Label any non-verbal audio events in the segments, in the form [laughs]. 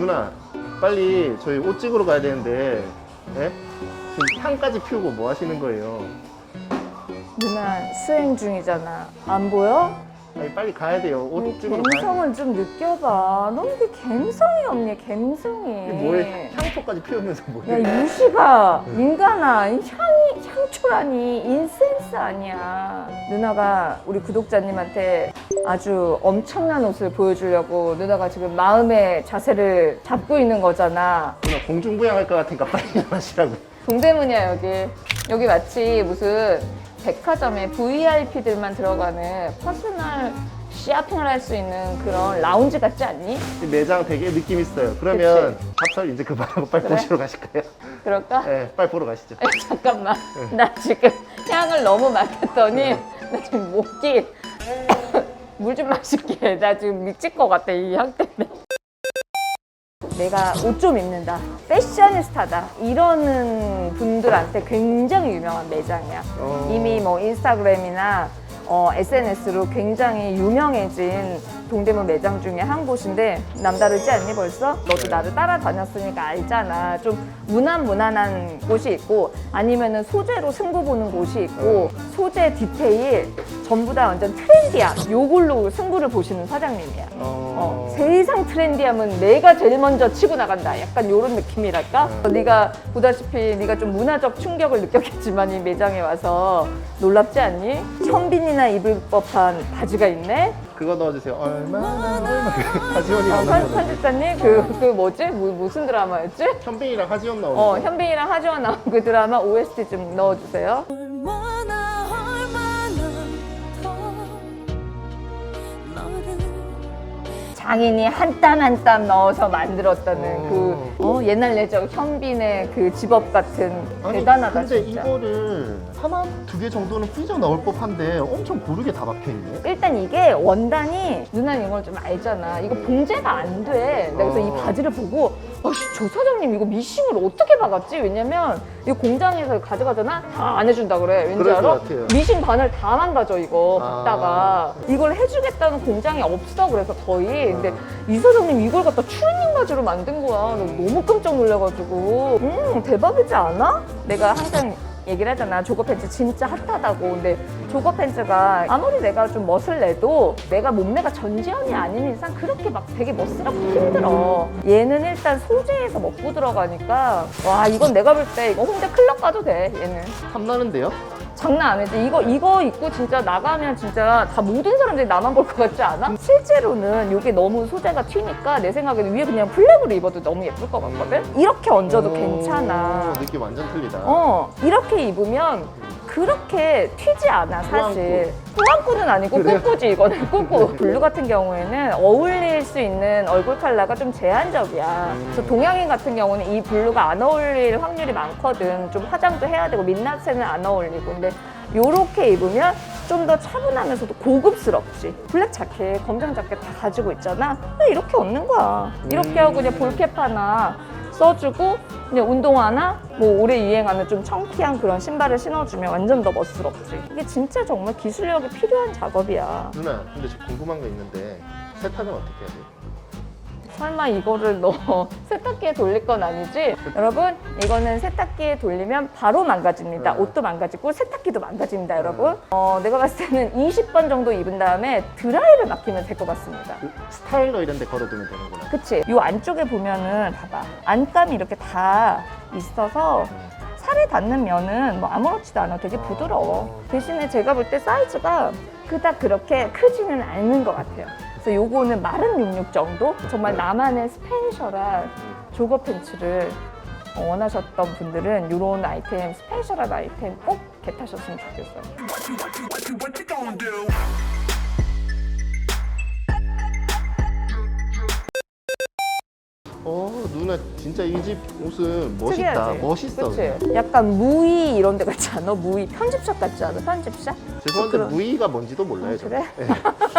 누나 빨리 저희 옷 찍으러 가야 되는데 예? 지금 향까지 피우고 뭐 하시는 거예요? 누나 수행 중이잖아. 안 보여? 아니 빨리 가야 돼요. 옷 찍으러 가야 감성을 좀 느껴봐. 너 이게 감성이 없니? 감성이. 이게 뭐에 향초까지 피우면서 야 뭐해? 유시가 인간아 이 향이 향초라니 인센스 아니야 누나가 우리 구독자님한테 아주 엄청난 옷을 보여주려고 누나가 지금 마음의 자세를 잡고 있는 거잖아 누나 공중부양할 것 같으니까 빨리 [laughs] 일어나시라고. 동대문이야 여기 여기 마치 무슨 백화점에 VIP들만 들어가는 퍼스널 쇼핑을 할 수 있는 그런 라운지 같지 않니? 이 매장 되게 느낌 있어요. 그러면 합설 이제 그만하고 빨리 그래? 보시러 가실까요? 그럴까? 네, 빨리 보러 가시죠. 아니, 잠깐만. 나 지금 향을 너무 맡았더니 나 지금 목이 [laughs] 물 좀 마실게. 나 지금 미칠 것 같아 이 향 때문에. 내가 옷 좀 입는다. 패셔니스타다. 이러는 분들한테 굉장히 유명한 매장이야. 어. 이미 뭐 인스타그램이나 어, SNS로 굉장히 유명해진 동대문 매장 중에 한 곳인데 남다르지 않니 벌써? 너도 나를 따라다녔으니까 알잖아. 좀 무난 무난한 곳이 있고 아니면은 소재로 승부 보는 곳이 있고 소재 디테일 전부 다 완전 트렌디함 요걸로 승부를 보시는 사장님이야. 어, 어, 세상 트렌디함은 내가 제일 먼저 치고 나간다. 약간 이런 느낌이랄까? 어, 네가 보다시피 네가 좀 문화적 충격을 느꼈겠지만 이 매장에 와서 놀랍지 않니? 현빈이나 입을 법한 바지가 있네. 그거 넣어주세요. 얼마나 얼마 하지원이랑 어, 편, 나오는 편집자님 그, 그 뭐지? 뭐, 무슨 드라마였지? 현빈이랑 하지원 나오는 어, 거. 현빈이랑 하지원 나온 그 드라마 OST 좀 넣어주세요. 얼마나 장인이 한 땀 한 땀 넣어서 만들었다는 어. 그 어, 옛날 예적 현빈의 그 집업 같은 대단하다 근데 진짜. 이거를 하나 두 개 정도는 삐져 나올 법한데 엄청 고르게 다 박혀 있네. 일단 이게 원단이 누나는 이걸 좀 알잖아. 이거 봉제가 안 돼. 내가 그래서 어. 이 바지를 보고 아씨 저 사장님 이거 미싱을 어떻게 박았지? 왜냐면 이 공장에서 가져가잖아 다 안 해준다 그래. 왠지 그럴 것 알아? 같아요. 미싱 바늘 다 망가져 이거 아. 박다가 이걸 해주겠다는 공장이 없어 그래서 거의. 근데 이 사장님 이걸 갖다 추리닝 바지로 만든 거야. 나 너무 깜짝 놀라가지고 음 대박이지 않아? 내가 항상 얘기를 하잖아. 조거 팬츠 진짜 핫하다고. 근데 조거 팬츠가 아무리 내가 좀 멋을 내도 내가 몸매가 전지현이 아닌 이상 그렇게 막 되게 멋스럽고 힘들어. 얘는 일단 소재에서 먹고 들어가니까 와 이건 내가 볼 때 이거 홍대 클럽 가도 돼 얘는. 탐나는데요? 장난 아니지. 이거 이거 입고 진짜 나가면 진짜 다 모든 사람들이 나만 볼 것 같지 않아? 실제로는 이게 너무 소재가 튀니까 내 생각에는 위에 그냥 플랫으로 입어도 너무 예쁠 것 같거든. 이렇게 얹어도 오, 괜찮아. 느낌 완전 틀리다. 어 이렇게 입으면 그렇게 튀지 않아 사실. 꾸안꾸는 아니고? 꾸꾸지 이거는. 꾸꾸 블루 같은 경우에는 어울릴 수 있는 얼굴 컬러가 좀 제한적이야. 그래서 동양인 같은 경우는 이 블루가 안 어울릴 확률이 많거든. 좀 화장도 해야 되고 민낯에는 안 어울리고. 근데 요렇게 입으면 좀 더 차분하면서도 고급스럽지. 블랙 자켓, 검정 자켓 다 가지고 있잖아. 그냥 이렇게 얻는 거야. 이렇게 하고 그냥 볼캡 하나 써주고 그냥 운동화나 뭐 올해 유행하는 좀 청키한 그런 신발을 신어주면 완전 더 멋스럽지. 이게 진짜 정말 기술력이 필요한 작업이야. 누나, 근데 저 궁금한 거 있는데 세탁은 어떻게 해야 돼요? 설마 이거를 너 [laughs] 세탁기에 돌릴 건 아니지? 여러분 이거는 세탁기에 돌리면 바로 망가집니다. 네. 옷도 망가지고 세탁기도 망가집니다, 여러분. 어, 내가 봤을 때는 20번 정도 입은 다음에 드라이를 맡기면 될 것 같습니다. 그 스타일러 이런 데 걸어두면 되는구나. 그치? 요 안쪽에 보면은 봐봐. 안감이 이렇게 다 있어서 살에 닿는 면은 뭐 아무렇지도 않아. 되게 부드러워. 대신에 제가 볼 때 사이즈가 그닥 그렇게 크지는 않는 것 같아요. 그래서 요거는 마른 66 정도? 정말 나만의 스페셜한 조거 팬츠를 원하셨던 분들은 이런 아이템, 스페셜한 아이템 꼭 겟하셨으면 좋겠어요. 어, 누나 진짜 이 집 옷은 멋있다. 특이하지? 멋있어. 그치? 그냥. 약간 무의 이런 데 같지 않아? 무의 편집샵 같지 않아? 편집샵? 죄송한데 그럼. 무의가 뭔지도 몰라요. 저. 그래? 네.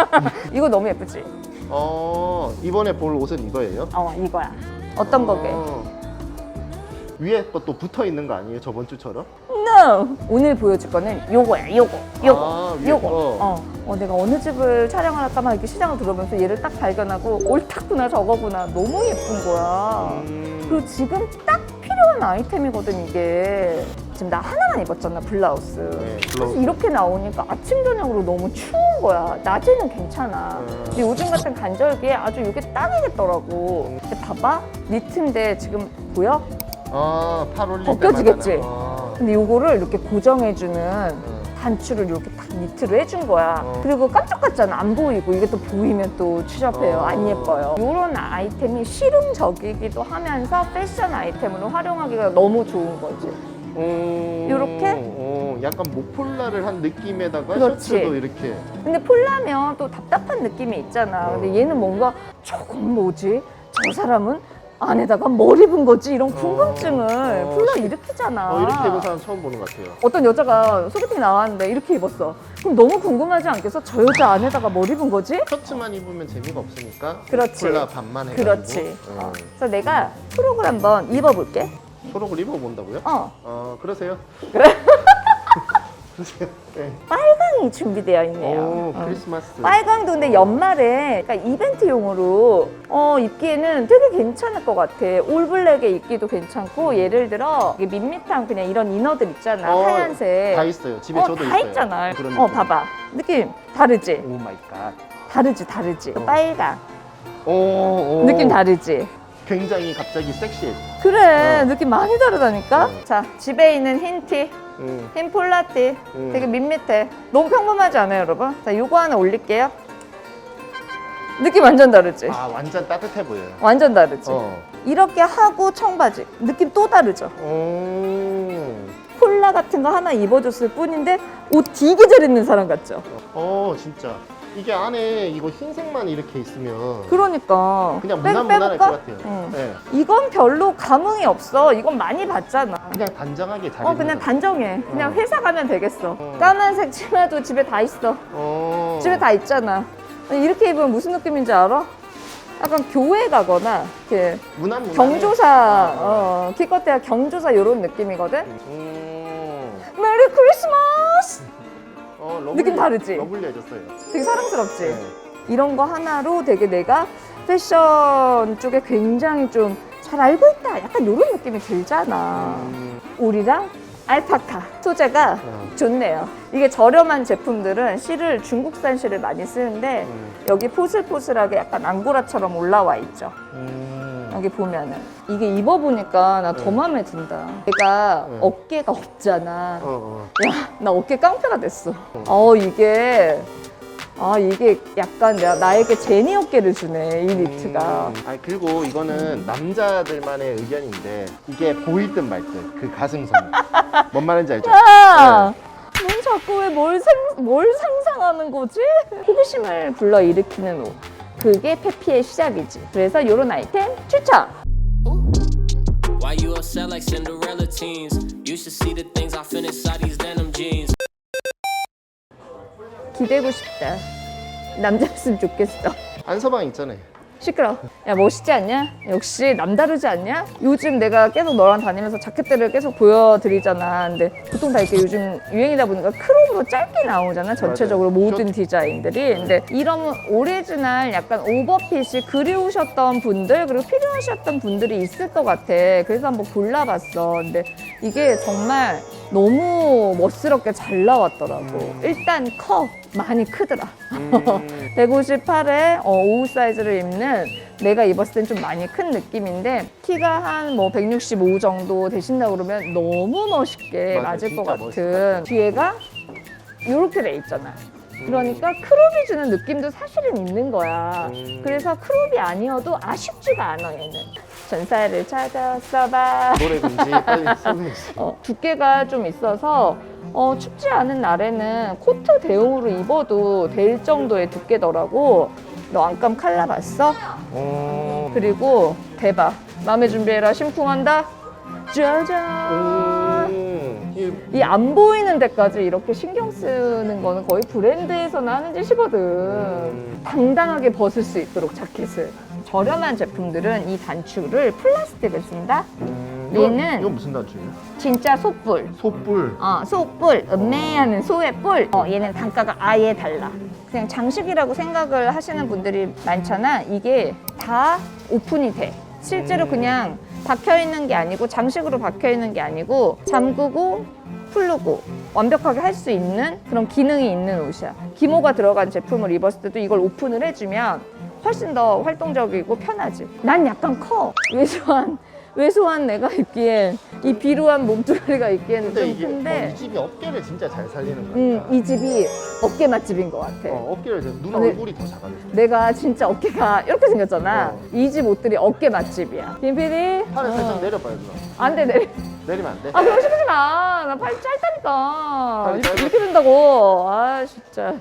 [laughs] 이거 너무 예쁘지? 어, 이번에 볼 옷은 이거예요? 어 이거야. 어떤 거게? 어, 위에 것도 붙어 있는 거 아니에요? 저번 주처럼? No! 오늘 보여줄 거는 요거야, 요거. 요거. 아, 위에 요거. 거. 어. 어, 내가 어느 집을 촬영을 할까 막 이렇게 시장을 들어보면서 얘를 딱 발견하고 옳다구나 저거구나. 너무 예쁜 거야. 음. 그리고 지금 딱 필요한 아이템이거든, 이게. 지금 나 하나만 입었잖아, 블라우스. 네, 블라우스. 이렇게 나오니까 아침, 저녁으로 너무 추운 거야. 낮에는 괜찮아. 음. 근데 요즘 같은 간절기에 아주 이게 딱이겠더라고. 근데 봐봐. 니트인데 지금 보여? 아, 팔 올릴 벗겨지겠지? 때마다. 아. 근데 요거를 이렇게 고정해주는 음. 단추를 이렇게 딱 니트로 해준 거야. 어. 그리고 깜짝같잖아. 안 보이고. 이게 또 보이면 또 추잡해요. 어. 안 예뻐요. 이런 아이템이 실용적이기도 하면서 패션 아이템으로 활용하기가 너무 좋은 거지. 음. 요렇게? 어, 약간 목폴라를 한 느낌에다가 그렇지. 셔츠도 이렇게. 근데 폴라면 또 답답한 느낌이 있잖아. 어. 근데 얘는 뭔가 조금 뭐지? 저 사람은 안에다가 뭘 입은 거지? 이런 궁금증을 어. 폴라 일으키잖아. 어, 이렇게 입은 사람 처음 보는 것 같아요. 어떤 여자가 소개팅 나왔는데 이렇게 입었어. 그럼 너무 궁금하지 않겠어? 저 여자 안에다가 뭘 입은 거지? 셔츠만 입으면 재미가 없으니까. 그렇지. 폴라 반만 해가지고. 그렇지. 음. 어. 그래서 내가 프로그램 한번 입어볼게. 초록을 입어본다고요? 어, 어, 그러세요. 그래? [laughs] 그러세요. 네. 빨강이 준비되어 있네요. 오, 어. 크리스마스. 빨강도 근데 연말에 그러니까 이벤트용으로 어, 입기에는 되게 괜찮을 것 같아. 올블랙에 입기도 괜찮고 예를 들어 이게 밋밋한 그냥 이런 이너들 있잖아. 어, 하얀색. 다 있어요. 집에 어, 저도 다 있어요. 있잖아. 그런 어, 느낌. 봐봐. 느낌 다르지? 오 마이 갓. 다르지, 다르지. 어. 빨강. 오, 오. 느낌 다르지? 굉장히 갑자기 섹시해. 그래, 어. 느낌 많이 다르다니까? 어. 자, 집에 있는 흰 티, 음. 흰 폴라티. 음. 되게 밋밋해. 너무 평범하지 않아요, 여러분? 자, 요거 하나 올릴게요. 느낌 완전 다르지? 아, 완전 따뜻해 보여요. 완전 다르지? 어. 이렇게 하고 청바지. 느낌 또 다르죠? 오. 폴라 같은 거 하나 입어줬을 뿐인데 옷 되게 잘 입는 사람 같죠? 어, 진짜. 이게 안에 이거 흰색만 이렇게 있으면 그러니까. 그냥 빼- 무난 무난할 빼볼까? 것 같아요. 응. 네. 이건 별로 감흥이 없어. 이건 많이 봤잖아. 그냥 단정하게 잘 어, 입는 그냥 거. 단정해. 그냥 어. 회사 가면 되겠어. 어. 까만색 치마도 집에 다 있어. 어. 집에 다 있잖아. 이렇게 입으면 무슨 느낌인지 알아? 약간 교회 가거나 이렇게 무난 무난. 경조사, 어, 기껏해야 경조사 이런 느낌이거든. 음. 메리 크리스마스! 느낌 다르지? 러블리해졌어요. 되게 사랑스럽지? 네. 이런 거 하나로 되게 내가 패션 쪽에 굉장히 좀 잘 알고 있다. 약간 이런 느낌이 들잖아. 음. 우리랑 알파카 소재가 어. 좋네요. 이게 저렴한 제품들은 실을 중국산 실을 많이 쓰는데 음. 여기 포슬포슬하게 약간 앙고라처럼 올라와 있죠. 음. 여기 보면은 이게 입어보니까 나더 네. 마음에 든다. 내가 네. 어깨가 없잖아. 어, 어. 야, 나 어깨 깡패가 됐어. 어, 이게 아 이게 약간 내가 나에게 제니 어깨를 주네 이 니트가. 음. 아 그리고 이거는 남자들만의 의견인데 이게 보일 듯말듯그 가슴선. 뭔 말인지 알죠? 야, 넌 자꾸 왜뭘뭘 상상하는 거지? 호기심을 불러 일으키는 옷. 그게 페피의 시작이지. 그래서 이런 아이템 추천. Why you upset like Cinderella teens? You should see the things I fit inside these denim jeans. 기대고 싶다. 남자였으면 좋겠어. 안서방 있잖아요. 시끄러. 야 멋있지 않냐? 역시 남다르지 않냐? 요즘 내가 계속 너랑 다니면서 자켓들을 계속 보여드리잖아. 근데 보통 다 이렇게 요즘 유행이다 보니까 크롭으로 짧게 나오잖아. 전체적으로 맞아요. 모든 디자인들이. 근데 이런 오리지널 약간 오버핏이 그리우셨던 분들 그리고 필요하셨던 분들이 있을 것 같아. 그래서 한번 골라봤어. 근데 이게 정말 너무 멋스럽게 잘 나왔더라고. 음. 일단 커. 많이 크더라. 음. [laughs] 158에 어, 오후 사이즈를 입는 내가 입었을 땐 좀 많이 큰 느낌인데 키가 한 뭐 165 정도 되신다고 그러면 너무 멋있게 맞아요. 맞을 것 진짜 같은 같아요. 뒤에가 이렇게 돼 있잖아. 그러니까 크롭이 주는 느낌도 사실은 있는 거야. 음. 그래서 크롭이 아니어도 아쉽지가 않아 얘는. 전사를 찾았어봐. 노래 금지 빨리 [laughs] 어, 두께가 좀 있어서 어, 춥지 않은 날에는 코트 대용으로 입어도 될 정도의 두께더라고. 너 안감 칼라 봤어? 어. 그리고 대박. 마음의 준비해라. 심쿵한다. 짜잔. 음. 이이안 보이는 데까지 이렇게 신경 쓰는 거는 거의 브랜드에서나 하는 짓이거든. 음. 당당하게 벗을 수 있도록 자켓을. 저렴한 제품들은 이 단추를 플라스틱을 쓴다. 음. 얘는 이건 무슨 단추예요? 진짜 소뿔. 소뿔. 어, 소뿔, 음매하는 소의 뿔. 어, 얘는 단가가 아예 달라. 그냥 장식이라고 생각을 하시는 분들이 많잖아. 이게 다 오픈이 돼. 실제로 음. 그냥 박혀 있는 게 아니고 장식으로 박혀 있는 게 아니고 잠그고 풀르고 완벽하게 할 수 있는 그런 기능이 있는 옷이야. 기모가 들어간 제품을 입었을 때도 이걸 오픈을 해주면 훨씬 더 활동적이고 편하지. 난 약간 커. 왜소한 왜소한 내가 입기엔 이 비루한 몸뚱아리가 입기에는 근데 좀 이게 큰데. 어, 이 집이 어깨를 진짜 잘 살리는 거야. 음, 이 집이 어깨 맛집인 것 같아. 어, 어깨를 잘- 누나 네. 얼굴이 더 작아졌어. 내가 진짜 어깨가 이렇게 생겼잖아. 어. 이 집 옷들이 어깨 맛집이야. 김 PD? 팔을 살짝 내려봐요 누나. 안 돼, 내려. 내리면 안 돼? 아, 그럼 시키지 마. 나 팔 짧다니까. 팔이 짧아? 이렇게 된다고. 아, 진짜.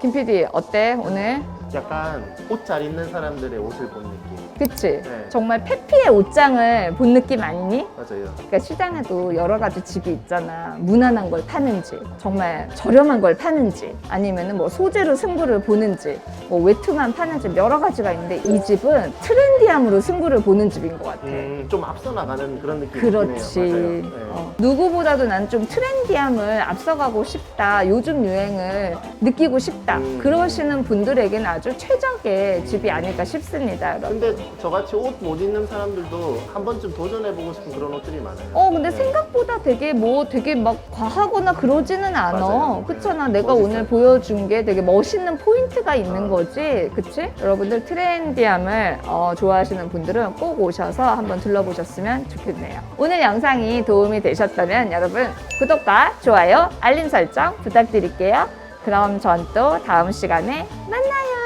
김 PD, 어때, 오늘? 약간 옷 잘 입는 사람들의 옷을 본 느낌. 그치? 네. 정말 페피의 옷장을 본 느낌 아니니? 맞아요. 그러니까 시장에도 여러 가지 집이 있잖아. 무난한 걸 파는지, 정말 저렴한 걸 파는지, 아니면은 뭐 소재로 승부를 보는지, 뭐 외투만 파는지 여러 가지가 있는데 이 집은 트렌디함으로 승부를 보는 집인 것 같아. 음, 좀 앞서 나가는 그런 느낌이 그렇지. 맞아요. 네. 어, 누구보다도 난 좀 트렌디함을 앞서가고 싶다. 요즘 유행을 느끼고 싶다. 음. 그러시는 분들에게는 아주 최적의 집이 아닐까 싶습니다. 여러분. 근데 저같이 옷 못 입는 사람들도 한 번쯤 도전해보고 싶은 그런 옷들이 많아요. 어, 근데 네. 생각보다 되게 뭐 되게 막 과하거나 그러지는 않아. 맞아요. 그렇잖아. 네. 내가 멋있어요. 오늘 보여준 게 되게 멋있는 포인트가 있는 아. 거지. 그치? 여러분들 트렌디함을 어, 좋아하시는 분들은 꼭 오셔서 한번 둘러보셨으면 좋겠네요. 오늘 영상이 도움이 되셨다면 여러분 구독과 좋아요, 알림 설정 부탁드릴게요. 그럼 전 또 다음 시간에 만나요.